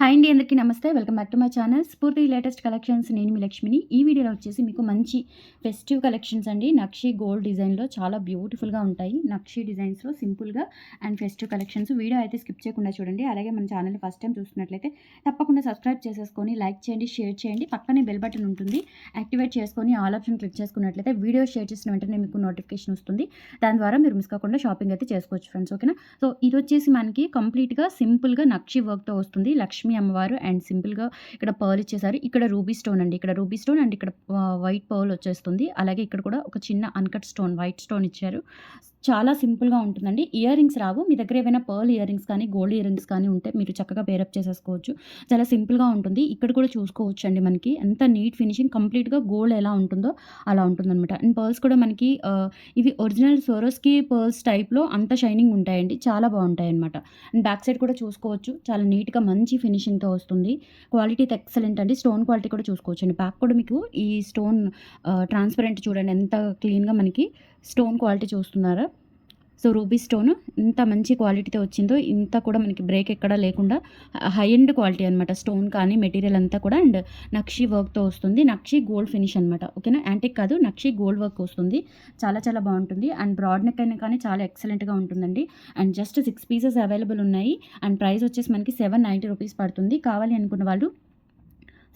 Hi అండి అందరికీ నమస్తే. Welcome back to my channel. Spoorthi latest collections. నేను మీ లక్ష్మిని. ఈ వీడియోలో వచ్చేసి మీకు మంచి ఫెస్టివ్ కలెక్షన్స్ అండి. నక్షి గోల్డ్ డిజైన్లో చాలా బ్యూటిఫుల్గా ఉంటాయి. నక్షి డిజైన్స్లో సింపుల్గా అండ్ ఫెస్టివ్ కలెక్షన్స్ వీడియో అయితే స్కిప్ చేయకుండా చూడండి. అలాగే మన ఛానల్ ఫస్ట్ టైం చూస్తున్నట్లయితే తప్పకుండా సబ్స్క్రైబ్ చేసేసుకొని లైక్ చేయండి షేర్ చేయండి. పక్కనే బెల్ బటన్ ఉంటుంది. యాక్టివేట్ చేసుకొని ఆల్ ఆప్షన్ క్లిక్ చేసుకున్నట్లయితే వీడియో షేర్ చేసిన వెంటనే మీకు నోటిఫికేషన్ వస్తుంది. దాని ద్వారా మీరు మిస్ కాకుండా షాపింగ్ అయితే చేసుకోవచ్చు ఫ్రెండ్స్ ఓకేనా? సో ఇది వచ్చేసి మనకి కంప్లీట్గా సింపుల్గా నక్షి వర్క్తో వస్తుంది. లక్ష్మి అమ్మవారు అండ్ సింపుల్గా ఇక్కడ పర్ల్ ఇచ్చేసారు. ఇక్కడ రూబీ స్టోన్ అండి. ఇక్కడ రూబీ స్టోన్ అండ్ ఇక్కడ వైట్ పర్ల్ వచ్చేస్తుంది. అలాగే ఇక్కడ కూడా ఒక చిన్న అన్కట్ స్టోన్ వైట్ స్టోన్ ఇచ్చారు. చాలా సింపుల్గా ఉంటుందండి. ఇయర్ రింగ్స్ రావు. మీ దగ్గర ఏమైనా పర్ల్ ఇయర్ రింగ్స్ కానీ గోల్డ్ ఇయర్ రింగ్స్ కానీ ఉంటే మీరు చక్కగా పేరప్ చేసేసుకోవచ్చు. చాలా సింపుల్గా ఉంటుంది. ఇక్కడ కూడా చూసుకోవచ్చు అండి మనకి. ఎంత నీట్ ఫినిషింగ్ కంప్లీట్గా గోల్డ్ ఎలా ఉంటుందో అలా ఉంటుందన్నమాట. అండ్ పర్ల్స్ కూడా మనకి ఇవి ఒరిజినల్ సోరోస్కి పర్ల్స్ టైప్లో అంత షైనింగ్ ఉంటాయండి. చాలా బాగుంటాయి అనమాట అండ్ బ్యాక్ సైడ్ కూడా చూసుకోవచ్చు. చాలా నీట్గా మంచి ఫినిషింగ్తో వస్తుంది. క్వాలిటీ ఎక్సలెంట్ అండి. స్టోన్ క్వాలిటీ కూడా చూసుకోవచ్చు అండి బ్యాక్ కూడా మీకు ఈ స్టోన్ ట్రాన్స్పరెంట్ చూడండి. ఎంత క్లీన్గా మనకి స్టోన్ క్వాలిటీ చూస్తున్నారా? సో రూబీ స్టోన్ ఇంత మంచి క్వాలిటీతో వచ్చిందో ఇంత కూడా మనకి బ్రేక్ ఎక్కడా లేకుండా హై ఎండ్ క్వాలిటీ అనమాట స్టోన్ కానీ మెటీరియల్ అంతా కూడా అండ్ నక్షి వర్క్తో వస్తుంది. నక్షి గోల్డ్ ఫినిష్ అనమాట ఓకేనా? యాంటిక్ కాదు నక్షి గోల్డ్ వర్క్ వస్తుంది. చాలా చాలా బాగుంటుంది. అండ్ బ్రాడ్ నెక్ అయినా కానీ చాలా ఎక్సలెంట్గా ఉంటుందండి. And just six pieces available ఉన్నాయి. అండ్ ప్రైస్ వచ్చేసి మనకి సెవెన్ నైంటీ రూపీస్ పడుతుంది. కావాలి అనుకున్న వాళ్ళు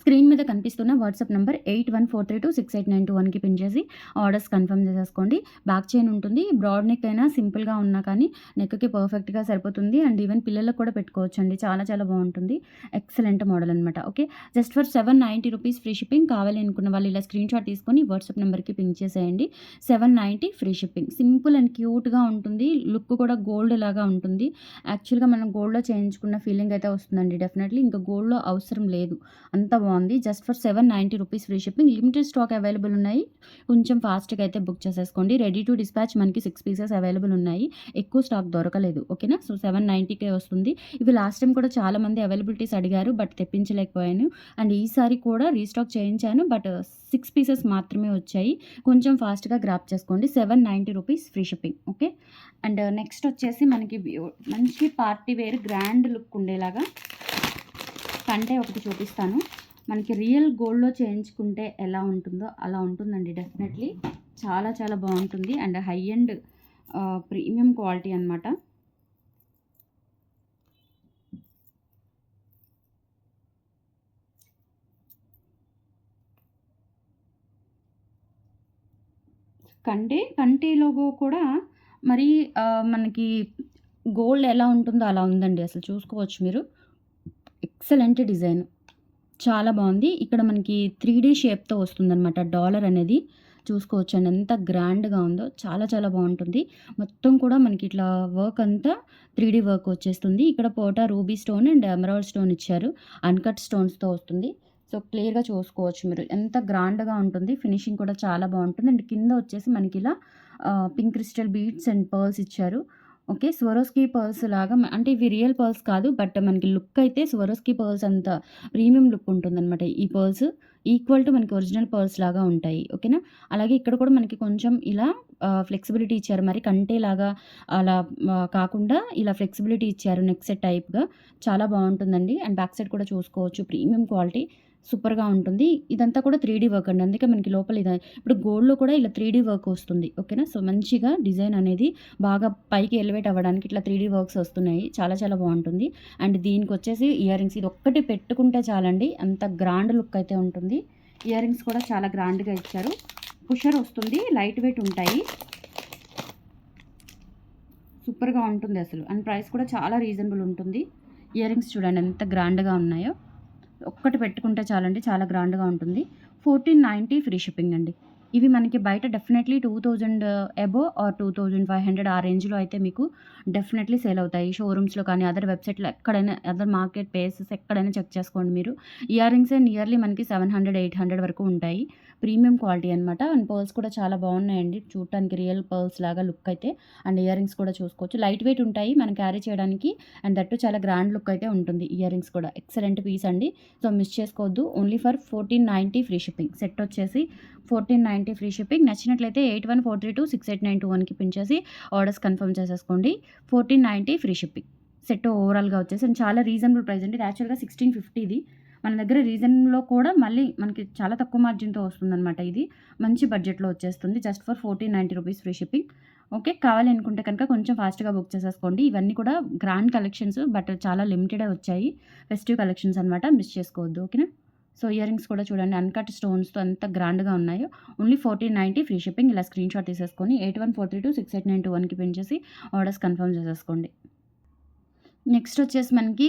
స్క్రీన్ మీద కనిపిస్తున్న WhatsApp number eight one four three two six eight nine two వన్కి పిన్ చేసి ఆర్డర్స్ కన్ఫర్మ్ చేసేసుకోండి. బ్యాక్ చైన్ ఉంటుంది. బ్రాడ్ నెక్ అయినా సింపుల్గా ఉన్నా కానీ నెక్కి పర్ఫెక్ట్గా సరిపోతుంది. అండ్ ఈవెన్ పిల్లలకు కూడా పెట్టుకోవచ్చు అండి చాలా చాలా బాగుంటుంది. ఎక్సలెంట్ మోడల్ అనమాట okay? Just for seven ninety rupees free shipping కావాలి అనుకున్న వాళ్ళు ఇలా స్క్రీన్ షాట్ తీసుకొని వాట్సాప్ నెంబర్కి పిన్ చేసేయండి. Seven ninety free shipping. Simple and క్యూట్గా ఉంటుంది. లుక్ కూడా గోల్డ్ లాగా ఉంటుంది. యాక్చువల్గా మనం గోల్డ్లో చేయించుకున్న ఫీలింగ్ అయితే వస్తుందండి. డెఫినెట్లీ ఇంకా గోల్డ్లో అవసరం లేదు. అంత బాగుంది just for seven ninety rupees free shipping limited stock available ఉన్నాయి. కొంచెం ఫాస్ట్గా అయితే బుక్ చేసేసుకోండి. రెడీ టు డిస్పాచ్ మనకి సిక్స్ పీసెస్ అవైలబుల్ ఉన్నాయి. ఎక్కువ స్టాక్ దొరకలేదు. ఓకేనా సో సెవెన్ నైంటీకే వస్తుంది. ఇవి లాస్ట్ టైం కూడా చాలా మంది అవైలబిలిటీస్ అడిగారు బట్ తెప్పించలేకపోయాను. అండ్ ఈసారి కూడా రీస్టాక్ చేయించాను బట్ సిక్స్ పీసెస్ మాత్రమే వచ్చాయి. కొంచెం ఫాస్ట్గా గ్రాప్ చేసుకోండి. Seven ninety rupees free shipping okay and next వచ్చేసి మనకి మంచి పార్టీ వేర్ గ్రాండ్ లుక్ ఉండేలాగా. కంటే ఒకటి చూపిస్తాను. మనకి రియల్ గోల్డ్లో చేయించుకుంటే ఎలా ఉంటుందో అలా ఉంటుందండి డెఫినెట్లీ చాలా చాలా బాగుంటుంది. And high and premium quality అనమాట కంటే కంటే లోగో కూడా మరి మనకి గోల్డ్ ఎలా ఉంటుందో అలా ఉందండి. అసలు చూసుకోవచ్చు మీరు. ఎక్సలెంట్ డిజైన్ చాలా బాగుంది. ఇక్కడ మనకి త్రీ డీ షేప్తో వస్తుందన్నమాట డాలర్ అనేది. చూసుకోవచ్చు అండి ఎంత గ్రాండ్గా ఉందో. చాలా చాలా బాగుంటుంది. మొత్తం కూడా మనకి ఇట్లా వర్క్ అంతా త్రీ డీ వర్క్ వచ్చేస్తుంది. ఇక్కడ పోటా ruby stone and emerald stone ఇచ్చారు. అన్కట్ స్టోన్స్తో వస్తుంది. సో క్లియర్గా చూసుకోవచ్చు మీరు. ఎంత గ్రాండ్గా ఉంటుంది. ఫినిషింగ్ కూడా చాలా బాగుంటుంది. అండ్ కింద వచ్చేసి మనకి ఇలా pink crystal beads and pearls ఇచ్చారు. ఓకే స్వరోస్కీ పర్ల్స్ లాగా అంటే ఇవి రియల్ పర్ల్స్ కాదు బట్ మనకి లుక్ అయితే స్వరోస్కి పర్ల్స్ అంత ప్రీమియం లుక్ ఉంటుందన్నమాట. ఈ పర్ల్స్ ఈక్వల్ టు మనకి ఒరిజినల్ పర్ల్స్ లాగా ఉంటాయి ఓకేనా అలాగే ఇక్కడ కూడా మనకి కొంచెం ఇలా ఫ్లెక్సిబిలిటీ ఇచ్చారు. మరి కంటే లాగా అలా కాకుండా ఇలా ఫ్లెక్సిబిలిటీ ఇచ్చారు నెక్ సెట్ టైప్గా చాలా బాగుంటుందండి. అండ్ బ్యాక్ సైడ్ కూడా చూసుకోవచ్చు. ప్రీమియం క్వాలిటీ సూపర్గా ఉంటుంది. ఇదంతా కూడా త్రీ డీ వర్క్ అండి. అందుకే మనకి లోపల ఇది ఇప్పుడు గోల్డ్లో కూడా ఇలా త్రీ డీ వర్క్ వస్తుంది. ఓకేనా? సో మంచిగా డిజైన్ అనేది బాగా పైకి ఎలివేట్ అవ్వడానికి ఇట్లా త్రీ డీ వర్క్స్ వస్తున్నాయి. చాలా చాలా బాగుంటుంది. అండ్ దీనికి వచ్చేసి ఇయర్ రింగ్స్ ఇది ఒక్కటి పెట్టుకుంటే చాలండి. అంత గ్రాండ్ లుక్ అయితే ఉంటుంది. ఇయర్ రింగ్స్ కూడా చాలా గ్రాండ్గా ఇచ్చారు. పుషర్ వస్తుంది. లైట్ వెయిట్ ఉంటాయి. సూపర్గా ఉంటుంది అసలు. అండ్ ప్రైస్ కూడా చాలా రీజనబుల్ ఉంటుంది. ఇయర్ రింగ్స్ చూడండి ఎంత గ్రాండ్గా ఉన్నాయో. ఒక్కటి పెట్టుకుంటే చాలండి చాలా గ్రాండ్గా ఉంటుంది. ఫోర్టీన్ నైంటీ ఫ్రీ షిప్పింగ్ అండి. ఇవి మనకి బయట definitely two thousand above or two thousand five hundred ఆ రేంజ్లో అయితే మీకు డెఫినెట్లీ సేల్ అవుతాయి. షోరూమ్స్లో కానీ అదర్ వెబ్సైట్లో ఎక్కడైనా అదర్ మార్కెట్ ప్లేసెస్ ఎక్కడైనా చెక్ చేసుకోండి మీరు. ఇయర్ రింగ్స్ నియర్లీ మనకి సెవెన్ హండ్రెడ్ ఎయిట్ హండ్రెడ్ వరకు ఉంటాయి. ప్రీమియం క్వాలిటీ అనమాట అండ్ పర్ల్స్ కూడా చాలా బాగున్నాయండి. చూడటానికి రియల్ పర్ల్స్ లాగా లుక్ అయితే. అండ్ ఇయర్ రింగ్స్ కూడా చూసుకోవచ్చు. లైట్ వెయిట్ ఉంటాయి మనం క్యారీ చేయడానికి. అండ్ దట్టు చాలా గ్రాండ్ లుక్ అయితే ఉంటుంది ఇయర్ రింగ్స్ కూడా. ఎక్సలెంట్ పీస్ అండి. సో మిస్ చేసుకోవద్దు. Only for fourteen ninety free shipping. Set వచ్చేసి ఫోర్టీన్ నైంటీ ఫ్రీ షిప్పింగ్. నచ్చినట్లయితే eight one four three two six eight nine two వన్కి పించేసి ఆర్డర్స్ కన్ఫర్మ్ చేసేసుకోండి. Fourteen ninety free shipping. Set ఓవరాల్‌గా వచ్చేసి. And చాలా రీజనబుల్ ప్రైస్ అండి. యాక్చువల్‌గా 1650 ఇది. మన దగ్గర రీజన్‌లో కూడా మళ్ళీ మనకి చాలా తక్కువ మార్జిన్‌తో వస్తుందన్నమాట ఇది. మంచి బడ్జెట్‌లో వచ్చేస్తుంది. Just for 1490 rupees free shipping. Okay. కావాలి అనుకుంటే కనుక కొంచెం ఫాస్ట్‌గా బుక్ చేసేసుకోండి. ఇవన్నీ కూడా గ్రాండ్ కలెక్షన్స్ బట్ చాలా లిమిటెడ్ వచ్చాయి. ఫెస్టివ్ కలెక్షన్స్ అనమాట. మిస్ చేసుకోవద్దు. ఓకేనా? సో, ఇయర్ రింగ్స్ కూడా చూడండి అన్‌కట్ స్టోన్స్‌తో అంత గ్రాండ్‌గా ఉన్నాయో. Only 1490 free shipping. ఇలా స్క్రీన్‌షాట్ తీసేసుకొని 8143268921కి పిన్ చేసి ఆర్డర్స్ కన్ఫర్మ్ చేసేసుకోండి. నెక్స్ట్ వచ్చేసి మనకి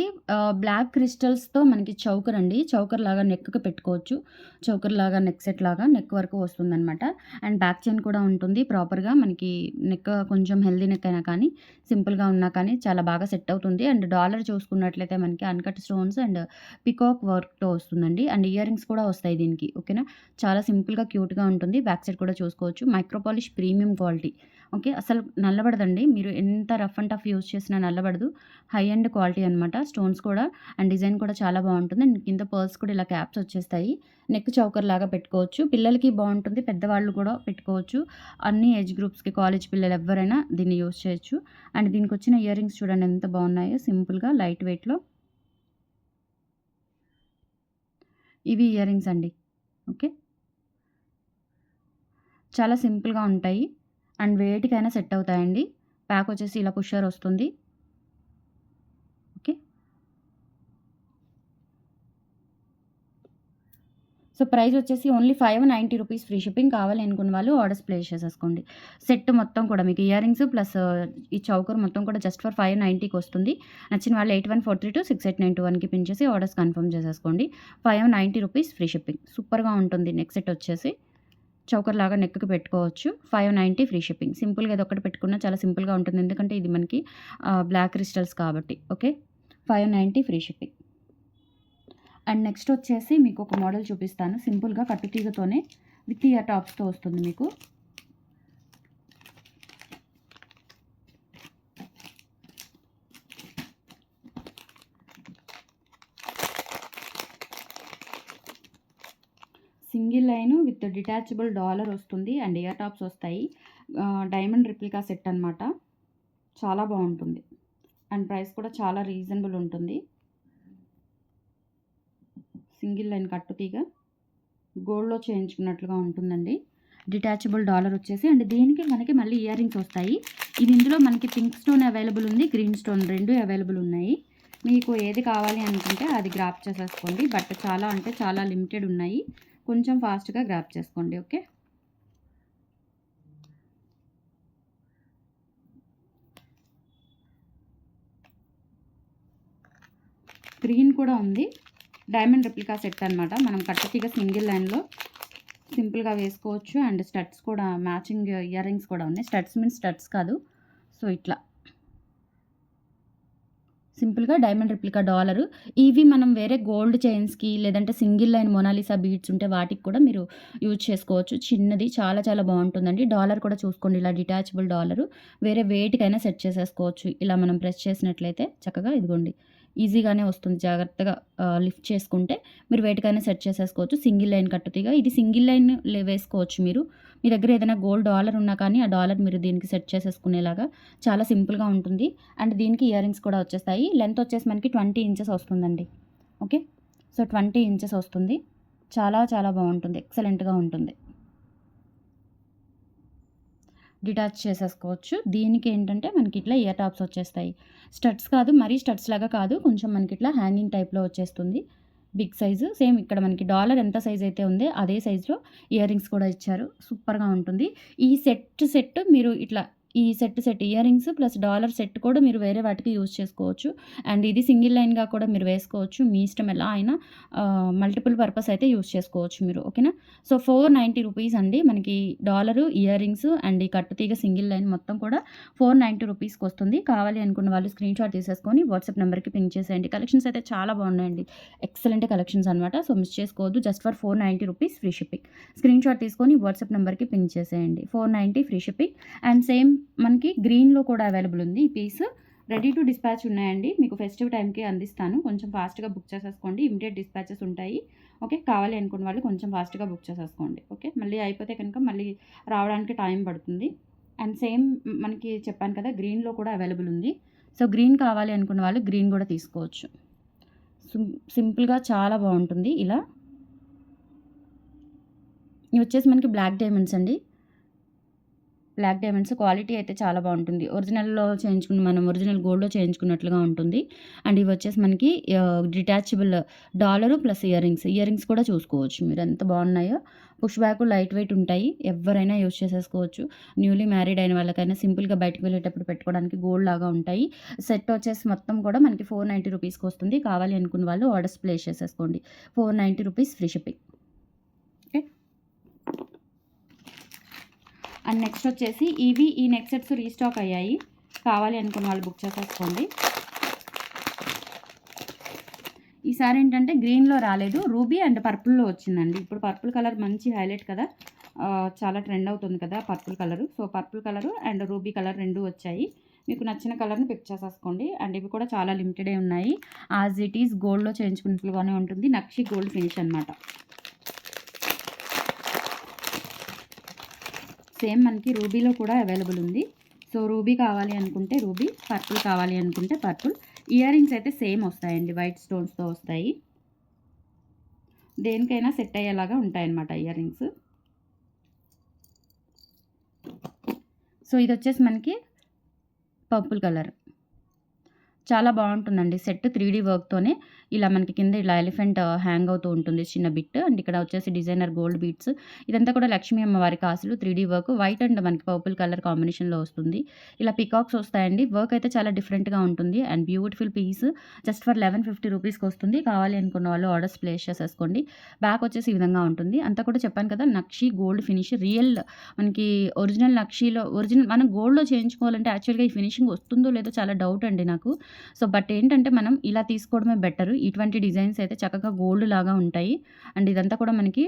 బ్లాక్ క్రిస్టల్స్‌తో మనకి చౌకర్ అండి. చౌకర్ లాగా నెక్‌కి పెట్టుకోవచ్చు. చౌకర్ లాగా నెక్ సెట్ లాగా నెక్ వరకు వస్తుందన్నమాట అండ్ బ్యాక్ చైన్ కూడా ఉంటుంది ప్రాపర్‌గా మనకి నెక్ కొంచెం హెల్దీ నెక్ అయినా కానీ, సింపుల్‌గా ఉన్నా కానీ చాలా బాగా సెట్ అవుతుంది. అండ్ డాలర్ చూసుకున్నట్లయితే మనకి అన్‌కట్ స్టోన్స్ అండ్ పీకాక్ వర్క్‌తో వస్తుందండి. అండ్ ఇయర్ రింగ్స్ కూడా వస్తాయి దీనికి. ఓకేనా? చాలా సింపుల్‌గా క్యూట్‌గా ఉంటుంది. బ్యాక్ సైడ్ కూడా చూసుకోవచ్చు. Micro polish premium quality. Okay. అసలు నల్లబడదండి. మీరు ఎంత రఫ్ అండ్ టఫ్ యూజ్ చేసినా నల్లబడదు. హై అండ్ క్వాలిటీ అనమాట. స్టోన్స్ కూడా అండ్ డిజైన్ కూడా చాలా బాగుంటుంది అండ్ కింద పర్ల్స్ కూడా ఇలా క్యాప్స్ వచ్చేస్తాయి. నెక్ చౌకర్ లాగా పెట్టుకోవచ్చు. పిల్లలకి బాగుంటుంది పెద్దవాళ్ళు కూడా పెట్టుకోవచ్చు. అన్ని ఏజ్ గ్రూప్స్‌కి కాలేజ్ పిల్లలు ఎవరైనా దీన్ని యూజ్ చేయొచ్చు. అండ్ దీనికొచ్చిన ఇయర్ రింగ్స్ చూడండి ఎంత బాగున్నాయో సింపుల్‌గా లైట్ వెయిట్‌లో. ఇవి ఇయర్ రింగ్స్ అండి. ఓకే. చాలా సింపుల్‌గా ఉంటాయి. అండ్ వేటికైనా సెట్ అవుతాయండి. ప్యాక్ వచ్చేసి ఇలా పుషర్ వస్తుంది. ఓకే. సో, ప్రైస్ వచ్చేసి ఓన్లీ 590 రూపీస్ ఫ్రీ షిప్పింగ్. కావాలి అనుకున్న వాళ్ళు ఆర్డర్స్ ప్లేస్ చేసేసుకోండి. సెట్ మొత్తం కూడా మీకు ఇయర్ రింగ్స్ ప్లస్ ఈ చౌకర్ మొత్తం కూడా జస్ట్ ఫర్ 590కి వస్తుంది. నచ్చిన వాళ్ళు 8143268921కి పిన్ చేసి ఆర్డర్స్ కన్ఫర్మ్ చేసేసుకోండి. 590 రూపీస్ ఫ్రీ షిప్పింగ్. సూపర్‌గా ఉంటుంది నెక్స్ట్ సెట్ వచ్చేసి. చౌకర్ లాగా నెక్‌కి పెట్టుకోవచ్చు. 590 ఫ్రీ షిప్పింగ్. సింపుల్‌గా ఇదొక్కటి పెట్టుకున్నా చాలా సింపుల్‌గా ఉంటుంది. ఎందుకంటే ఇది మనకి బ్లాక్ క్రిస్టల్స్ కాబట్టి. Okay. 590 free shipping. And next వచ్చేసి మీకు ఒక మోడల్ చూపిస్తాను. సింపుల్‌గా కట్టుతీగతోనే విత్ ఇయర్ టాప్స్‌తో వస్తుంది మీకు. Single line with detachable dollar వస్తుంది. అండ్ ఇయర్ టాప్స్ వస్తాయి. డైమండ్ రిప్లికా సెట్ అనమాట. చాలా బాగుంటుంది అండ్ ప్రైస్ కూడా చాలా రీజనబుల్ ఉంటుంది. సింగిల్ లైన్ కట్టుతీగ గోల్డ్‌లో చేయించుకున్నట్లుగా ఉంటుందండి. డిటాచబుల్ డాలర్ వచ్చేసి అండ్ దీనికి మనకి మళ్ళీ ఇయర్ రింగ్స్ వస్తాయి. ఇది ఇందులో మనకి పింక్ స్టోన్ అవైలబుల్ ఉంది. గ్రీన్ స్టోన్ రెండు అవైలబుల్ ఉన్నాయి. మీకు ఏది కావాలి అనుకుంటే అది గ్రాప్ చేసేసుకోండి. బట్ చాలా అంటే చాలా లిమిటెడ్ ఉన్నాయి. కొంచెం ఫాస్ట్‌గా గ్రాప్ చేసుకోండి. ఓకే. గ్రీన్ కూడా ఉంది. డైమండ్ రిప్లికా సెట్ అనమాట. మనం కట్టతీగ సింగిల్ లైన్‌లో సింపుల్‌గా వేసుకోవచ్చు. అండ్ స్టడ్స్ కూడా మ్యాచింగ్ ఇయర్ రింగ్స్ కూడా ఉన్నాయి. స్టడ్స్ మీన్స్ స్టడ్స్ కాదు. సో, ఇట్లా. సింపుల్‌గా డైమండ్ రిప్లికా డాలరు. ఇవి మనం వేరే గోల్డ్ చైన్స్‌కి లేదంటే సింగిల్ లైన్ మొనాలిసా బీడ్స్ ఉంటే వాటికి కూడా మీరు యూజ్ చేసుకోవచ్చు. చిన్నది చాలా చాలా బాగుంటుందండి డాలర్ కూడా చూసుకోండి ఇలా డిటాచబుల్ డాలరు. వేరే వేటికైనా సెట్ చేసేసుకోవచ్చు. ఇలా మనం ప్రెస్ చేసినట్లయితే చక్కగా ఇదిగోండి. ఈజీగానే వస్తుంది. జాగ్రత్తగా లిఫ్ట్ చేసుకుంటే మీరు వేటికైనా సెట్ చేసేసుకోవచ్చు. సింగిల్ లైన్ కట్టుతీగా ఇది సింగిల్ లైన్ వేసుకోవచ్చు మీరు. మీ దగ్గర ఏదైనా గోల్డ్ డాలర్ ఉన్నా కానీ ఆ డాలర్ మీరు దీనికి సెట్ చేసేసుకునేలాగా చాలా సింపుల్‌గా ఉంటుంది. అండ్ దీనికి ఇయర్ రింగ్స్ కూడా వచ్చేస్తాయి. లెంత్ వచ్చేసి మనకి 20 ఇంచెస్ వస్తుందండి. ఓకే. సో, 20 ఇంచెస్ వస్తుంది. చాలా చాలా బాగుంటుంది ఎక్సలెంట్‌గా ఉంటుంది. డిటాచ్ చేసేసుకోవచ్చు. దీనికి ఏంటంటే మనకి ఇట్లా ఇయర్ టాప్స్ వచ్చేస్తాయి. స్టడ్స్ కాదు మరీ స్టడ్స్ లాగా కాదు. కొంచెం మనకి ఇట్లా హ్యాంగింగ్ టైప్‌లో వచ్చేస్తుంది. Big size. సేమ్ ఇక్కడ మనకి డాలర్ ఎంత సైజ్ అయితే ఉందో అదే సైజులో ఇయర్ రింగ్స్ కూడా ఇచ్చారు. సూపర్‌గా ఉంటుంది. ఈ సెట్ సెట్ మీరు ఇట్లా ఈ set set earrings plus dollar set కూడా మీరు వేరే వాటికి యూజ్ చేసుకోవచ్చు. అండ్ ఇది సింగిల్ లైన్‌గా కూడా మీరు వేసుకోవచ్చు. మీ ఇష్టం ఎలా అయినా మల్టిపుల్ పర్పస్ అయితే యూజ్ చేసుకోవచ్చు మీరు. ఓకేనా. సో, 490 రూపీస్ అండి. మనకి డాలరు, ఇయర్ రింగ్స్ అండ్ ఈ కట్టు తీగ సింగిల్ లైన్ మొత్తం కూడా 490 రూపీస్‌కి వస్తుంది. కావాలి అనుకున్న వాళ్ళు స్క్రీన్‌షాట్ తీసేసుకొని వాట్సాప్ నెంబర్‌కి పింక్ చేసేయండి. కలెక్షన్స్ అయితే చాలా బాగున్నాయండి. ఎక్సలెంట్ కలెక్షన్స్ అనమాట. సో, మిస్ చేసుకోవద్దు. Just for 490 rupees free shipping. Screenshot తీసుకొని వాట్సాప్ నెంబర్‌కి పింక్ చేసేయండి. 490 ఫ్రీ షిప్పింగ్. అండ్ సేమ్ మనకి గ్రీన్‌లో కూడా అవైలబుల్ ఉంది ఈ పీస్. రెడీ టు డిస్పాచ్ ఉన్నాయండి. మీకు ఫెస్టివ్ టైంకి అందిస్తాను. కొంచెం ఫాస్ట్‌గా బుక్ చేసేసుకోండి. ఇమీడియట్ డిస్పాచెస్ ఉంటాయి. ఓకే. కావాలి అనుకున్న వాళ్ళు కొంచెం ఫాస్ట్‌గా బుక్ చేసేసుకోండి. ఓకే. మళ్ళీ అయిపోతే కనుక మళ్ళీ రావడానికి టైం పడుతుంది. అండ్ సేమ్ మనకి చెప్పాను కదా గ్రీన్‌లో కూడా అవైలబుల్ ఉంది. సో గ్రీన్ కావాలి అనుకున్న వాళ్ళు గ్రీన్ కూడా తీసుకోవచ్చు సింపుల్గా చాలా బాగుంటుంది ఇలా ఇవి వచ్చేసి మనకి బ్లాక్ డైమండ్స్ అండి బ్లాక్ డైమండ్స్ క్వాలిటీ అయితే చాలా బాగుంటుంది ఒరిజినల్‌లో చేయించుకున్న మనం ఒరిజినల్ గోల్డ్‌లో చేయించుకున్నట్లుగా ఉంటుంది. అండ్ ఇవి వచ్చేసి మనకి detachable dollar plus earrings. Earrings కూడా చూసుకోవచ్చు మీరు ఎంత బాగున్నాయో. పుష్ బ్యాక్ లైట్ వెయిట్ ఉంటాయి. ఎవరైనా యూజ్ చేసేసుకోవచ్చు. న్యూలీ మ్యారీడ్ అయిన వాళ్ళకైనా సింపుల్‌గా బయటకు వెళ్ళేటప్పుడు పెట్టుకోవడానికి గోల్డ్ లాగా ఉంటాయి. సెట్ వచ్చేసి మొత్తం కూడా మనకి 490 రూపీస్‌కి వస్తుంది. కావాలి అనుకున్న వాళ్ళు ఆర్డర్స్ ప్లేస్ చేసేసుకోండి. 490 rupees free shipping. Okay. And next వచ్చేసి ఇవి ఈ నెక్ సెట్స్ రీస్టాక్ అయ్యాయి. కావాలి అనుకున్న వాళ్ళు బుక్ చేసేసుకోండి. ఈసారి ఏంటంటే గ్రీన్‌లో రాలేదు. రూబీ అండ్ పర్పుల్‌లో వచ్చిందండి. ఇప్పుడు పర్పుల్ కలర్ మంచి హైలైట్ కదా! చాలా ట్రెండ్ అవుతుంది కదా! Purple colour. So, purple colour and ruby colour రెండు వచ్చాయి. మీకు నచ్చిన కలర్‌ని పిక్ చేసేసుకోండి. అండ్ ఇవి కూడా చాలా లిమిటెడే ఉన్నాయి. యాజ్ ఇట్ ఈజ్ గోల్డ్‌లో చేయించుకున్నట్లుగానే ఉంటుంది. నక్షి గోల్డ్ ఫినిష్ అనమాట. సేమ్ మనకి రూబీలో కూడా అవైలబుల్ ఉంది. సో, రూబీ కావాలి అనుకుంటే రూబీ, పర్పుల్ కావాలి అనుకుంటే పర్పుల్. ఇయర్ రింగ్స్ అయితే సేమ్ వస్తాయండి. వైట్ స్టోన్స్‌తో వస్తాయి. దేనికైనా సెట్ అయ్యేలాగా ఉంటాయన్నమాట ఇయర్ రింగ్స్. సో, ఇది వచ్చేసి మనకి పర్పుల్ కలర్. చాలా బాగుంటుందండి సెట్ 3డీ వర్క్‌తోనే ఇలా మనకి కింద ఇలా ఎలిఫెంట్ హ్యాంగ్ అవుతూ ఉంటుంది చిన్న బిట్. అండ్ ఇక్కడ వచ్చేసి డిజైనర్ గోల్డ్ బీట్స్ ఇదంతా కూడా లక్ష్మీ అమ్మవారి కాసులు 3డీ వర్క్. వైట్ అండ్ మనకి పర్పుల్ కలర్ కాంబినేషన్‌లో వస్తుంది. ఇలా పికాక్స్ వస్తాయండి. వర్క్ అయితే చాలా డిఫరెంట్‌గా ఉంటుంది. And beautiful piece just for 1150 రూపీస్‌కి వస్తుంది. కావాలి అనుకున్న వాళ్ళు ఆర్డర్స్ ప్లేస్ చేసేసుకోండి. బ్యాక్ వచ్చేసి ఈ విధంగా ఉంటుంది. అంతా కూడా చెప్పాను కదా! నక్షి గోల్డ్ ఫినిష్ రియల్ మనకి ఒరిజినల్ నక్షిలో ఒరిజినల్ మనం గోల్డ్‌లో చేయించుకోవాలంటే యాక్చువల్‌గా ఈ ఫినిషింగ్ వస్తుందో లేదో చాలా డౌట్ అండి నాకు. సో, బట్ ఏంటంటే మనం ఇలా తీసుకోవడమే బెటర్. ఇటువంటి డిజైన్స్ అయితే చక్కగా గోల్డ్ లాగా ఉంటాయి. అండ్ ఇదంతా కూడా మనకి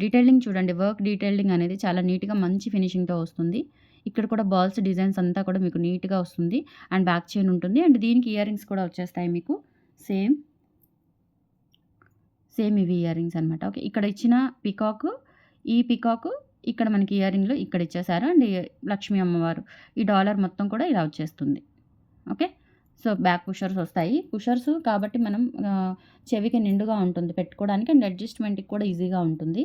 డీటెయిలింగ్ చూడండి. వర్క్ డీటెయిలింగ్ అనేది చాలా నీట్‌గా మంచి ఫినిషింగ్‌తో వస్తుంది. ఇక్కడ కూడా బాల్స్ డిజైన్స్ అంతా కూడా మీకు నీట్‌గా వస్తుంది. అండ్ బ్యాక్ చైన్ ఉంటుంది. అండ్ దీనికి ఇయర్ రింగ్స్ కూడా వచ్చేస్తాయి మీకు. సేమ్. సేమ్ ఇవి ఇయర్ రింగ్స్ అనమాట. ఓకే. ఇక్కడ ఇచ్చిన పికాక్, ఈ పికాక్ ఇక్కడ మనకి ఇయర్ రింగ్‌లో ఇక్కడ ఇచ్చేసారు. అండ్ లక్ష్మీ అమ్మవారు. ఈ డాలర్ మొత్తం కూడా ఇలా వచ్చేస్తుంది. ఓకే. సో, బ్యాక్ కుషర్స్ వస్తాయి. కుషర్స్ కాబట్టి మనం చెవికి నిండుగా ఉంటుంది పెట్టుకోవడానికి అండ్ అడ్జస్ట్‌మెంట్‌కి కూడా ఈజీగా ఉంటుంది.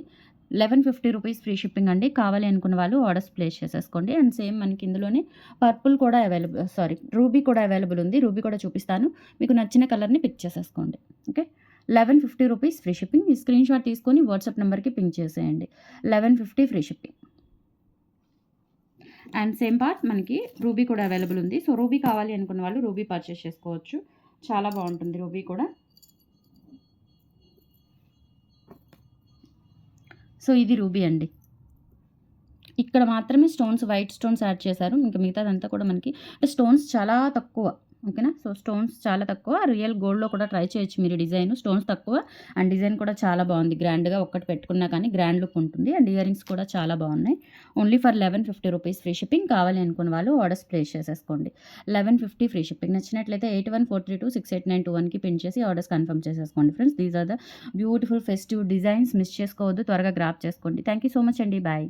1150 రూపీస్ ఫ్రీ షిప్పింగ్ అండి. కావాలి అనుకున్న వాళ్ళు ఆర్డర్స్ ప్లేస్ చేసేసుకోండి. అండ్ సేమ్ మనకి ఇందులోనే పర్పుల్ కూడా అవైలబుల్ సారీ రూబీ కూడా అవైలబుల్ ఉంది. రూబీ కూడా చూపిస్తాను. మీకు నచ్చిన కలర్‌ని పిక్ చేసేసుకోండి. ఓకే. 1150 rupees free shipping. ఈ స్క్రీన్‌షాట్ తీసుకొని వాట్సాప్ నెంబర్కి పింక్ చేసేయండి. 1150 free shipping. And same part మనకి రూబీ కూడా అవైలబుల్ ఉంది. సో, రూబీ కావాలి అనుకున్న వాళ్ళు రూబీ పర్చేస్ చేసుకోవచ్చు. చాలా బాగుంటుంది రూబీ కూడా. సో, ఇది రూబీ అండి. ఇక్కడ మాత్రమే స్టోన్స్ వైట్ స్టోన్స్ యాడ్ చేశారు. ఇంకా మిగతాదంతా కూడా మనకి స్టోన్స్ చాలా తక్కువ. ఓకేనా. సో, స్టోన్స్ చాలా తక్కువ. రియల్ గోల్డ్‌లో కూడా ట్రై చేయొచ్చు మీరు డిజైన్. స్టోన్స్ తక్కువ అండ్ డిజైన్ కూడా చాలా బాగుంది. గ్రాండ్‌గా ఒక్కటి పెట్టుకున్నా కానీ గ్రాండ్ లుక్ ఉంటుంది. అండ్ ఇయర్ కూడా చాలా బాగున్నాయి. Only for 1150 rupees free shipping. కావాలి అనుకున్న వాళ్ళు ఆర్డర్స్ ప్లేస్ చేసేసుకోండి. 1150 ఫ్రీ షిప్పింగ్. నచ్చినట్లయితే 8143268921కి పిన్ చేసి ఆర్డర్స్ కన్ఫర్మ్ చేసేసుకోండి friends. These are the beautiful festive designs miss చేసుకోవద్దు. త్వరగా గ్రాప్ చేసుకోండి. థ్యాంక్ యూ సో మచ్ అండి. బాయ్.